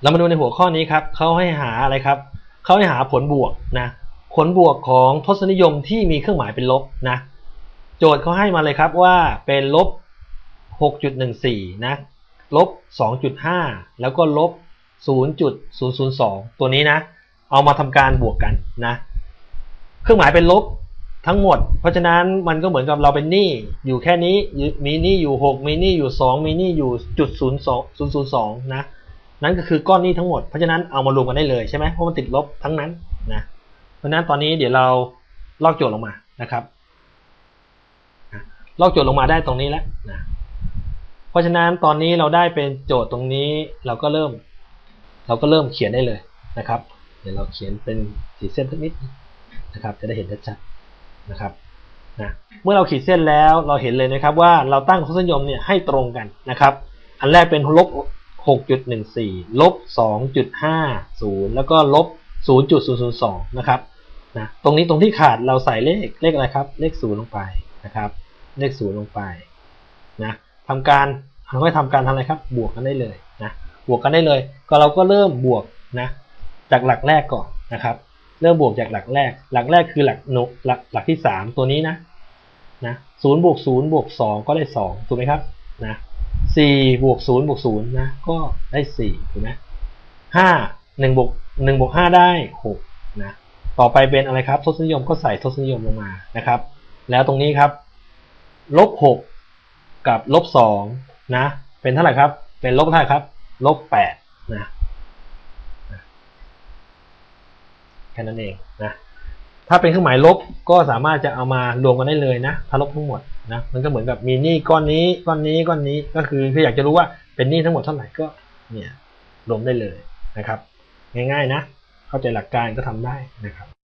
เรามาดูในหัวข้อนี้ครับเขาให้หาอะไรครับเขาให้หาผลบวกนะผลบวกของทศนิยมที่มีเครื่องหมายเป็นลบนะโจทย์เขาให้มาเลยครับว่าเป็นลบ 6.14 นะลบ 2.5 แล้วก็ลบ 0.002 ตัวนี้นะ เอามาทำการบวกกันนะ เครื่องหมายเป็นลบทั้งหมด เพราะฉะนั้นมันก็เหมือนกับเราเป็นหนี้อยู่แค่นี้มีหนี้อยู่ 6 มีหนี้อยู่ 2 มีหนี้อยู่จุด0.002 นะ นั่นก็คือก้อนนี้ทั้งหมด เพราะฉะนั้นเอามารวมกันได้เลยใช่ไหมเพราะมันติดลบทั้งนั้นนะเพราะฉะนั้นตอนนี้เดี๋ยวเราลอกโจทย์ลงมานะครับลอกโจทย์ลงมาได้ตรงนี้แล้วนะเพราะฉะนั้นตอนนี้เราได้เป็นโจทย์ตรงนี้เราก็เริ่ม เราก็เริ่มเขียนได้เลยนะครับ เดี๋ยวเราเขียนเป็นขีดเส้นสักนิดนะครับ จะได้เห็นชัดๆนะครับนะเมื่อเราขีดเส้นแล้วเราเห็นเลยนะครับว่าเราตั้งทศนิยมเนี่ยให้ตรงกันนะครับ อันแรกเป็นลบ 6.14 ลบ 2.50 แล้วก็ลบ 0.002 นะครับนะตรงนี้ตรงที่ขาดเราใส่เลขเลขอะไรครับ เลข 0 ลงไปนะครับ เลข 0 ลงไปนะทำการเราก็ทำการทำอะไรครับ บวกกันได้เลยนะบวกกันได้เลย ก็เราก็เริ่มบวกนะจากหลักแรกก่อนนะครับ เริ่มบวกจากหลักแรก หลักแรกคือหลักโนหลักหลักที่ 3 ตัวนี้นะนะศูนย์บวกศูนย์บวกสองก็ได้สองถูกไหมครับนะ สี่บวกศูนย์บวกศูนย์นะก็ได้สี่ถูกไหมห้าหนึ่งบวกหนึ่งบวกห้าได้หกนะต่อไปเป็นอะไรครับทศนิยมก็ใส่ทศนิยมลงมานะครับ แล้วตรงนี้ครับลบหกกับลบสองนะเป็นเท่าไหร่ครับ เป็นลบเท่าไหร่ครับลบแปดนะแค่นั้นเองนะถ้าเป็นเครื่องหมายลบก็สามารถจะเอามารวมกันได้เลยนะ ถ้าลบทั้งหมด นะมันก็เหมือนกับมีหนี้ก้อนนี้ก้อนนี้ก้อนนี้ก็คือคืออยากจะรู้ว่าเป็นหนี้ทั้งหมดเท่าไหร่ก็เนี่ยรวมได้เลยนะครับ ง่ายๆนะ เข้าใจหลักการก็ทำได้นะครับ